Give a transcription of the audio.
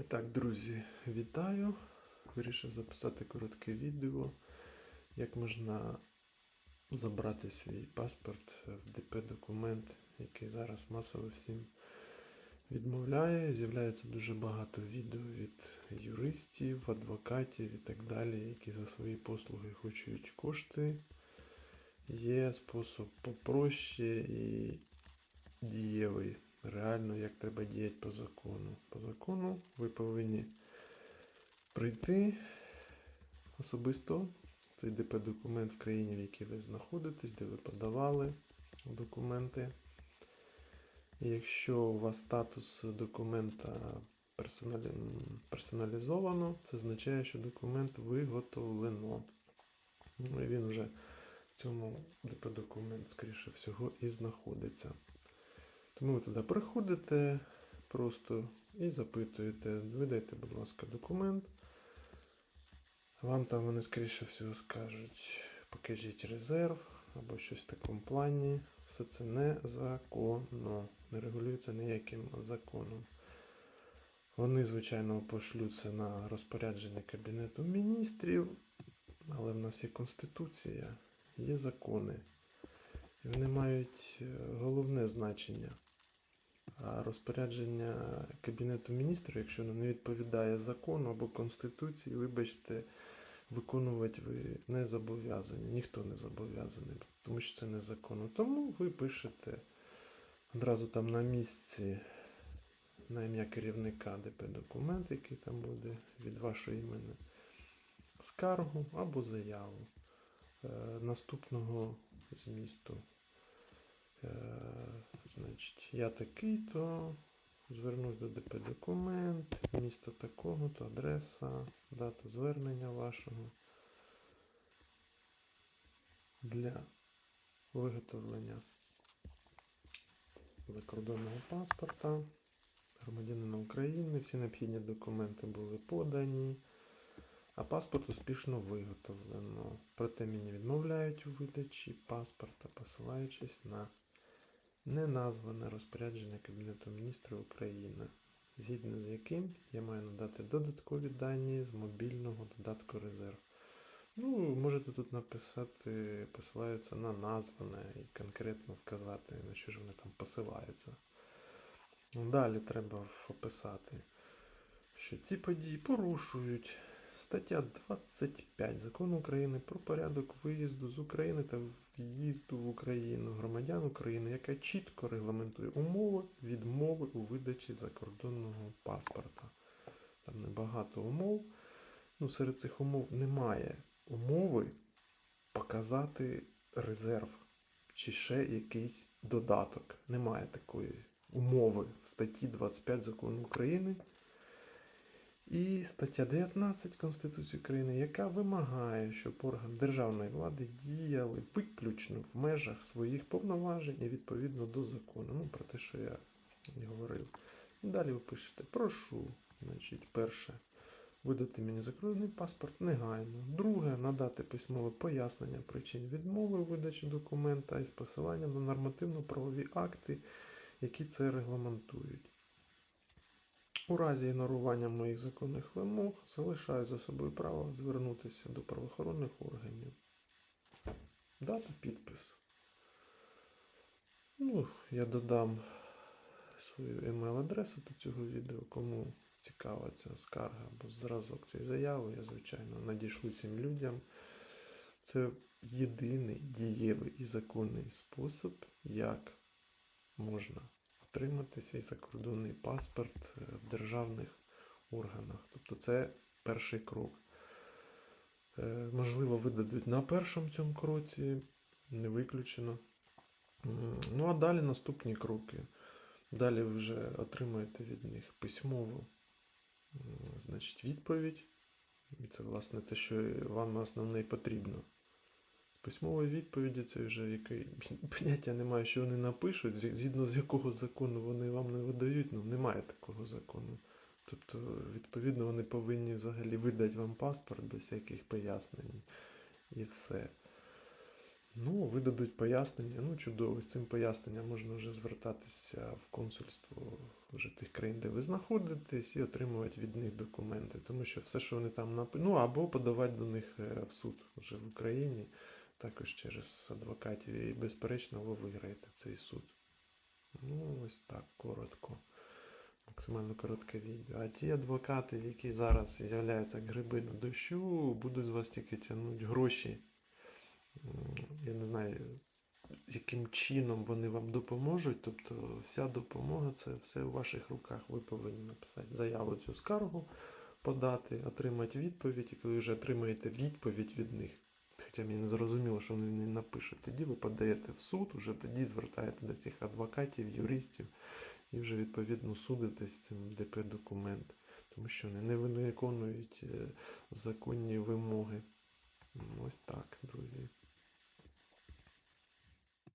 І Так, друзі, вітаю. Вирішив записати коротке відео, як можна забрати свій паспорт в ДП-документ, який зараз масово всім відмовляє. З'являється дуже багато відео від юристів, адвокатів і так далі, які за свої послуги хочуть кошти. Є спосіб попроще і дієвий. Реально, як треба діяти по закону. По закону ви повинні прийти особисто цей ДП-документ в країні, в якій ви знаходитесь, де ви подавали документи. І якщо у вас статус документа персоналі... персоналізовано, це означає, що документ виготовлено. Ну і він вже в цьому ДП-документ, скоріше всього, і знаходиться. Тому ви туди приходите просто і запитуєте, видайте, будь ласка, документ. Вам там вони, скоріше всього, скажуть, покажіть резерв або щось в такому плані. Все це незаконно, не регулюється ніяким законом. Вони, звичайно, пошлються на розпорядження Кабінету міністрів, але в нас є Конституція, є закони. І вони мають е, головне значення. Розпорядження Кабінету міністрів, якщо воно не відповідає закону або Конституції, вибачте, виконувати ви не зобов'язані. Ніхто не зобов'язаний, тому що це незаконно. Тому ви пишете одразу там на місці на ім'я керівника ДП документ, який там буде від вашого імені, скаргу або заяву е, наступного змісту. Е, Значить, я такий, то звернусь до ДП документ, місто такого, то адреса, дата звернення вашого для виготовлення закордонного паспорта громадянина України. Всі необхідні документи були подані, а паспорт успішно виготовлено. Проте мені відмовляють у видачі паспорта, посилаючись на неназване розпорядження Кабінету міністрів України, згідно з яким я маю надати додаткові дані з мобільного додатку резерв. Ну, можете тут написати, посилаються на назване і конкретно вказати, на що ж вони там посилаються. Далі треба описати, що ці події порушують стаття 25 Закону України про порядок виїзду з України та в'їзду в Україну громадян України, яка чітко регламентує умови відмови у видачі закордонного паспорта. Там небагато умов. Ну, серед цих умов немає умови показати резерв чи ще якийсь додаток. Немає такої умови в статті 25 закону України. І стаття 19 Конституції України, яка вимагає, щоб орган державної влади діяли виключно в межах своїх повноважень і відповідно до закону. Ну, про те, що я говорив. Далі ви пишете: прошу, значить, перше, видати мені закордонний паспорт негайно. Друге, надати письмове пояснення причин відмови видачі документа із посиланням на нормативно-правові акти, які це регламентують. У разі ігнорування моїх законних вимог залишаю за собою право звернутися до правоохоронних органів. Дата підпис. Ну, я додам свою емейл-адресу до цього відео. Кому цікава ця скарга або зразок цієї заяви, я, звичайно, надішлю цим людям. Це єдиний дієвий і законний спосіб, як можна отримати свій закордонний паспорт е, в державних органах. Тобто це перший крок. Е, Можливо, видадуть на першому цьому кроці, не виключено. Ну, а далі наступні кроки. Далі ви вже отримаєте від них письмову значить, відповідь. І це, власне, те, що вам основне і потрібно. Письмової відповіді це вже який поняття немає, що вони напишуть, згідно з якого закону вони вам не видають, ну немає такого закону. Тобто, відповідно, вони повинні взагалі видати вам паспорт без всяких пояснень і все. Ну, видадуть пояснення. Ну, чудово, з цим поясненням можна вже звертатися в консульство вже тих країн, де ви знаходитесь, і отримувати від них документи. Тому що все, що вони там напишуть, ну або подавати до них е, в суд вже в Україні, також через адвокатів, і безперечно, ви виграєте цей суд. Ну, ось так, коротко. Максимально коротке відео. А ті адвокати, які зараз з'являються гриби на дощу, будуть з вас тільки тягнути гроші. Я не знаю, яким чином вони вам допоможуть. Тобто, вся допомога це все у ваших руках. Ви повинні написати заяву цю скаргу, подати, отримати відповідь. І коли вже отримаєте відповідь від них, хоча мені не зрозуміло, що вони не напишуть, тоді ви подаєте в суд, уже тоді звертаєте до цих адвокатів, юристів і вже відповідно судитесь з цим ДП документ, тому що вони не виконують е, законні вимоги. Ось так, друзі.